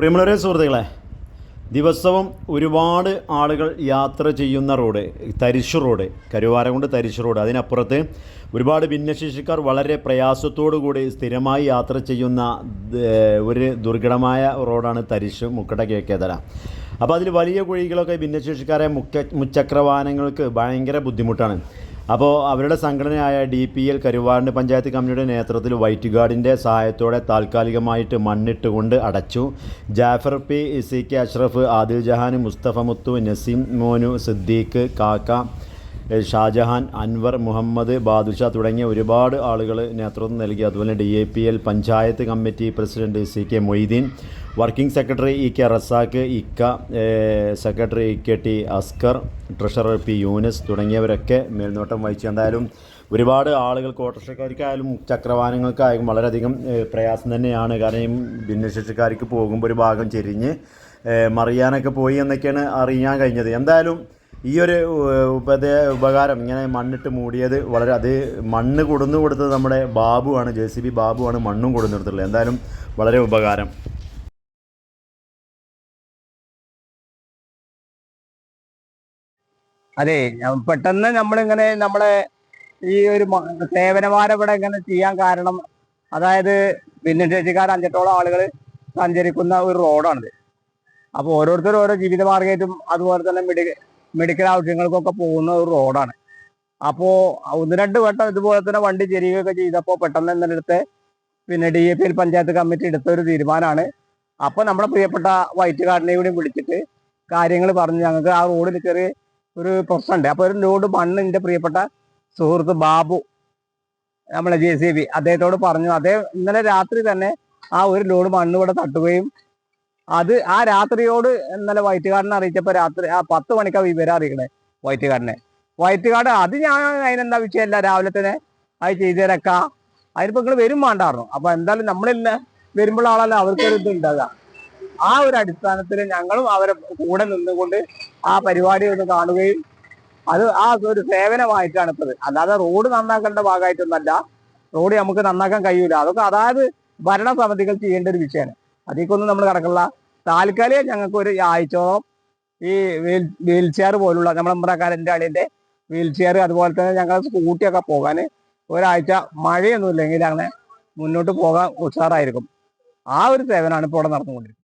പ്രിയമുള്ളവരെ സുഹൃത്തുക്കളെ ദിവസവും ഒരുപാട് ആളുകൾ യാത്ര ചെയ്യുന്ന റോഡ് തരിശു റോഡ് കരുവാരകുണ്ട് തരിശു റോഡ്. അതിനപ്പുറത്ത് ഒരുപാട് ഭിന്നശേഷിക്കാർ വളരെ കൂടി സ്ഥിരമായി യാത്ര ചെയ്യുന്ന ഒരു ദുർഘടമായ റോഡാണ് തരിശു മുക്കട കേക്കേതല. അപ്പോൾ അതിൽ വലിയ കുഴികളൊക്കെ ഭിന്നശേഷിക്കാരെ മുക്ക മുച്ചക്രവാഹനങ്ങൾക്ക് ഭയങ്കര ബുദ്ധിമുട്ടാണ്. അപ്പോൾ അവരുടെ സംഘടനയായ ഡി പി എൽ കരുവാരണ്ട് പഞ്ചായത്ത് കമ്മിറ്റിയുടെ നേതൃത്വത്തിൽ വൈറ്റ് ഗാർഡിന്റെ സഹായത്തോടെ താൽക്കാലികമായിട്ട് മണ്ണിട്ടുകൊണ്ട് അടച്ചു. Jafar P C K Ashraf Adil Jahan Mustafa Muthu Naseem Monu Siddique കാക്ക ഷാജഹാൻ അൻവർ മുഹമ്മദ് ബാദുഷ തുടങ്ങിയ ഒരുപാട് ആളുകൾ നേതൃത്വം നൽകി. അതുപോലെ D A P L panchayat committee president C K Moideen working secretary E K Razak ഇക്ക secretary E K T Askar treasurer P Younus തുടങ്ങിയവരൊക്കെ മേൽനോട്ടം വഹിച്ചു. എന്തായാലും ഒരുപാട് ആളുകൾക്ക് ഓട്ടോറിക്ഷക്കാർക്കായാലും ചക്രവാഹനങ്ങൾക്കായാലും വളരെയധികം പ്രയാസം തന്നെയാണ്. കാരണം ഭിന്നശേഷിക്കാർക്ക് പോകുമ്പോൾ ഒരു ഭാഗം ചെരിഞ്ഞ് മറിയാനൊക്കെ പോയി എന്നൊക്കെയാണ് അറിയാൻ കഴിഞ്ഞത്. എന്തായാലും ഈ ഒരു ഉപദേ ഉപകാരം ഇങ്ങനെ മണ്ണിട്ട് മൂടിയത് വളരെ അത് മണ്ണ് കൊടുന്നു കൊടുത്തത് നമ്മുടെ ബാബുവാണ് ജെ സി ബി ബാബുവാണ് മണ്ണും കൊടുന്നു കൊടുത്തിട്ടുള്ളത്. എന്തായാലും വളരെ ഉപകാരം. അതെ പെട്ടെന്ന് നമ്മളിങ്ങനെ നമ്മളെ ഈ ഒരു സേവനമാരെ സേവനവാരം ഇവിടെ ഇങ്ങനെ ചെയ്യാൻ കാരണം അതായത് ഭിന്നശേഷിക്കാർ അഞ്ചെട്ടോളം ആളുകൾ സഞ്ചരിക്കുന്ന ഒരു റോഡാണിത്. അപ്പോൾ ഓരോരുത്തരും ഓരോ ജീവിതമാർഗമായിട്ടും അതുപോലെ തന്നെ മെഡി മെഡിക്കൽ ആവശ്യങ്ങൾക്കൊക്കെ പോകുന്ന ഒരു റോഡാണ് അപ്പോ ഒന്ന് രണ്ട് വട്ടം ഇതുപോലെ തന്നെ വണ്ടി ചെരിയുകയൊക്കെ ചെയ്തപ്പോൾ പെട്ടെന്ന് എന്നെടുത്ത് പിന്നെ D A P L panchayat committee എടുത്ത ഒരു തീരുമാനമാണ്. അപ്പോൾ നമ്മുടെ പ്രിയപ്പെട്ട വൈറ്റ് കാർഡിനെ കൂടി വിളിച്ചിട്ട് കാര്യങ്ങൾ പറഞ്ഞു ഞങ്ങൾക്ക് ആ റോഡിൽ ചെറിയ ഒരു പ്രശ്നമുണ്ട്. അപ്പോൾ ഒരു ലോഡ് മണ്ണ് എന്റെ പ്രിയപ്പെട്ട സുഹൃത്ത് ബാബു നമ്മളെ ജെ സി ബി അദ്ദേഹത്തോട് പറഞ്ഞു. അദ്ദേഹം ഇന്നലെ രാത്രി തന്നെ ആ ഒരു ലോഡ് മണ്ണ് ഇവിടെ തട്ടുകയും അത് ആ രാത്രിയോട് ഇന്നലെ വൈറ്റുകാടിനെ അറിയിച്ചപ്പോൾ രാത്രി ആ പത്ത് മണിക്കാണ് വിവരം അറിയിക്കണേ വൈറ്റുകാരനെ വൈറ്റുകാട് അത് ഞാൻ അതിനെന്താ വിഷയമല്ല രാവിലെ തന്നെ അത് ചെയ്തു തരക്കാം അതിനിപ്പോൾ നിങ്ങൾ വരും വേണ്ടായിരുന്നു അപ്പൊ എന്തായാലും നമ്മളില്ല വരുമ്പോഴാണല്ലോ അവർക്കൊരു ഇത് ഉണ്ടാകുക ആ ഒരു അടിസ്ഥാനത്തിൽ ഞങ്ങളും അവരെ കൂടെ നിന്നുകൊണ്ട് ആ പരിപാടി ഒന്ന് കാണുകയും അത് ആ ഒരു സേവനമായിട്ടാണ് ഇപ്പത്. അല്ലാതെ റോഡ് നന്നാക്കേണ്ട ഭാഗമായിട്ടൊന്നല്ല. റോഡ് നമുക്ക് നന്നാക്കാൻ കഴിയൂല. അതൊക്കെ അതായത് ഭരണസമിതികൾ ചെയ്യേണ്ട ഒരു വിഷയമാണ് അതിലേക്കൊന്നും നമ്മൾ കിടക്കില്ല താൽക്കാലികം ഞങ്ങൾക്ക് ഒരു ആഴ്ചയോളം ഈ വീൽ വീൽ ചെയർ പോലുള്ള നമ്മുടെ ഇമ്പ്രക്കാരന്റെ അളിന്റെ വീൽ ചെയർ അതുപോലെ തന്നെ ഞങ്ങൾ സ്കൂട്ടിയൊക്കെ പോകാൻ ഒരാഴ്ച മഴയൊന്നും ഇല്ലെങ്കിൽ അങ്ങനെ മുന്നോട്ട് പോകാൻ ഉഷാറായിരിക്കും. ആ ഒരു സേവനമാണ് ഇപ്പോൾ ഇവിടെ നടന്നുകൊണ്ടിരിക്കുന്നത്.